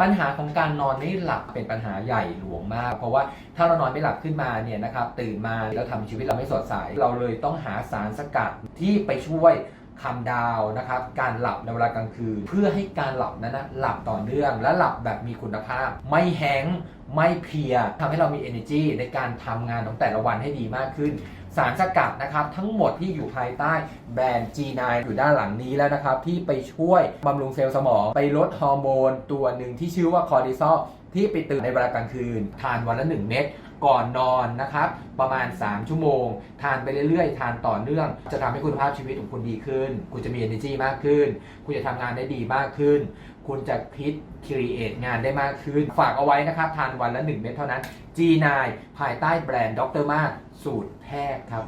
ปัญหาของการนอนไม่หลับเป็นปัญหาใหญ่หลวงมาก เพราะว่าถ้าเรานอนไม่หลับขึ้นมาเนี่ยนะครับตื่นมาแล้วทำชีวิตเราไม่สดใส เราเลยต้องหาสารสกัดที่ไปช่วย คำดาวนะครับ การหลับในเวลากลางคืน เพื่อให้การหลับนั้นนะหลับต่อเนื่อง และหลับแบบมีคุณภาพ ไม่แห้งไม่เพลียทำให้เรามี energy ในการทำงานของแต่ละวันให้ดีมากขึ้น สารสกัดนะครับ ทั้งหมดที่อยู่ภายใต้แบรนด์ G9 อยู่ด้านหลังนี้แล้วนะครับ ที่ไปช่วยบำรุงเซลล์สมอง ไปลดฮอร์โมนตัวหนึ่งที่ชื่อว่าคอร์ติซอลที่ไปตื่นในเวลากลางคืน ทานวันละ 1 เม็ด ก่อนนอนนะครับ ประมาณ 3 ชั่วโมง ทานไปเรื่อยๆ ทานต่อเนื่อง จะทำให้คุณภาพชีวิตของคุณดีขึ้น คุณจะมี energy มากขึ้น คุณจะทำงานได้ดีมากขึ้น คุณจะพิดครีเอทงานได้มากขึ้น ฝากเอาไว้นะครับ ทานวันละ 1 เม็ดเท่านั้น G9 ภายใต้แบรนด์ด็อกเตอร์มาสูตรแพทย์ครับ